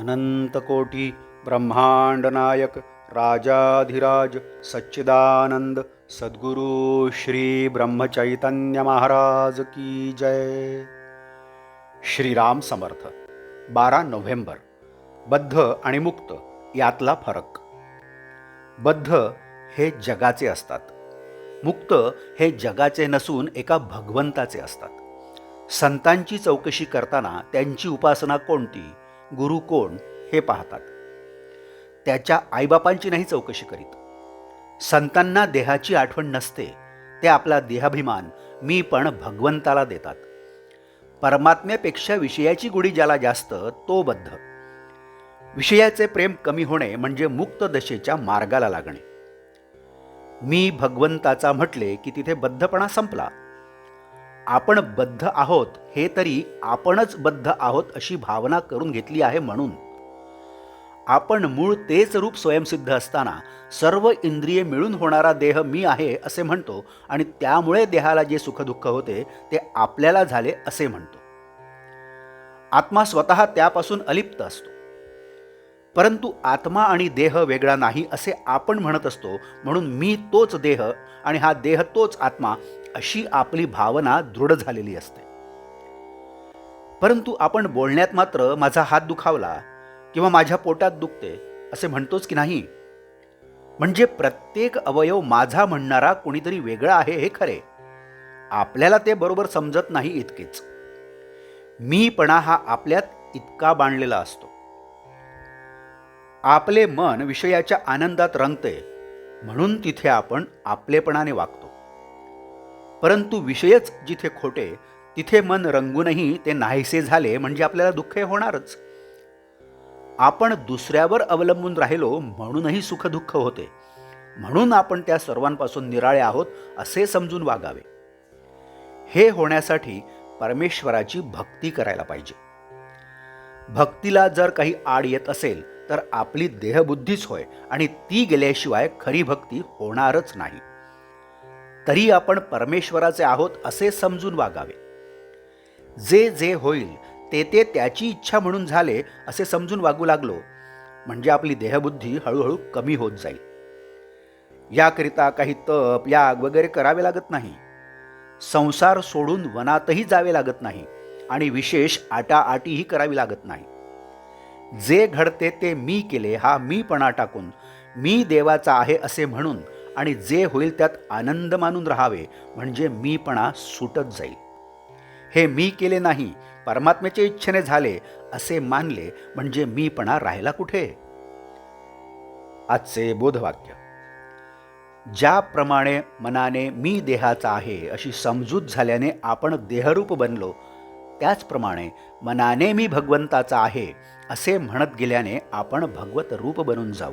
अनंतकोटी ब्रह्मांड नायक राजाधिराज सच्चिदानंद सद्गुरु श्री ब्रह्मचैतन्य महाराज की जय। श्रीराम समर्थ बारा नोव्हेंबर बद्ध आणि मुक्त यातला फरक. बद्ध हे जगाचे असतात. मुक्त हे जगाचे नसून एका भगवंताचे असतात. संतांची चौकशी करताना त्यांची उपासना कोणती? गुरु कोण हे पाहतात. त्याच्या आईबापांची नाही चौकशी करीत. संतांना देहाची आठवण नसते ते आपला देहाभिमान मी पण भगवंताला देतात. परमात्म्यापेक्षा विषयाची गुढी ज्याला जास्त तो बद्ध. विषयाचे प्रेम कमी होणे म्हणजे मुक्त दशेच्या मार्गाला लागणे. मी भगवंताचा म्हटले की तिथे बद्धपणा संपला. आपण बद्ध आहोत हे तरी आपणच बद्ध आहोत अशी भावना करून घेतली आहे म्हणून. आपण मूळ तेच रूप स्वयंसिद्ध असताना सर्व इंद्रिये मिळून होणारा देह मी आहे असे म्हणतो आणि त्यामुळे देहाला जे सुखदुःख होते ते आपल्याला झाले असे म्हणतो. आत्मा स्वतः त्यापासून अलिप्त असतो. परंतु आत्मा आणि देह वेगळा नाही असे आपण म्हणत असतो म्हणून मी तोच देह आणि हा देह तोच आत्मा अशी आपली भावना दृढ झालेली असते. परंतु आपण बोलण्यात मात्र माझा हात दुखावला किंवा माझ्या पोटात दुखते असे म्हणतोच की नाही? म्हणजे प्रत्येक अवयव माझा म्हणणारा कोणीतरी वेगळा आहे हे खरे. आपल्याला ते बरोबर समजत नाही इतकेच. मीपणा हा आपल्यात इतका बांधलेला असतो. आपले मन विषयाच्या आनंदात रंगते म्हणून तिथे आपण आपलेपणाने वागतो. परंतु विषयच जिथे खोटे तिथे मन रंगूनही ते नाहीसे झाले म्हणजे आपल्याला दुःख हे होणारच. आपण दुसऱ्यावर अवलंबून राहिलो म्हणूनही सुखदुःख होते. म्हणून आपण त्या सर्वांपासून निराळे आहोत असे समजून वागावे. हे होण्यासाठी परमेश्वराची भक्ती करायला पाहिजे. भक्तीला जर काही आड येत असेल तर आपली देहबुद्धीच होय आणि ती गेल्याशिवाय खरी भक्ती होणारच नाही. तरी आपण परमेश्वराचे आहोत असे समजून वागावे. जे जे होईल ते ते त्याची इच्छा म्हणून झाले असे समजून वागू लागलो म्हणजे आपली देहबुद्धी हळूहळू कमी होत जाईल. याकरिता काही तप याग वगैरे करावे लागत नाही. संसार सोडून वनातही जावे लागत नाही आणि विशेष आटाआटीही करावी लागत नाही. जे घडते ते मी केले हा मीपणा टाकून मी देवाचा आहे असे म्हणून आणि जे होईल त्यात आनंद मानून राहावे म्हणजे मीपणा सुटत जाईल. हे मी केले नाही परमात्म्याच्या इच्छेने झाले असे मानले म्हणजे मीपणा राहिला कुठे? आजचे बोधवाक्य. ज्याप्रमाणे मनाने मी देहाचा आहे अशी समजूत झाल्याने आपण देहरूप बनलो त्याचप्रमाणे मनाने मी भगवंताचा आहे असे म्हणत गेल्याने आपण भगवत रूप बनून जाऊ.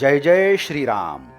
जय जय श्रीराम.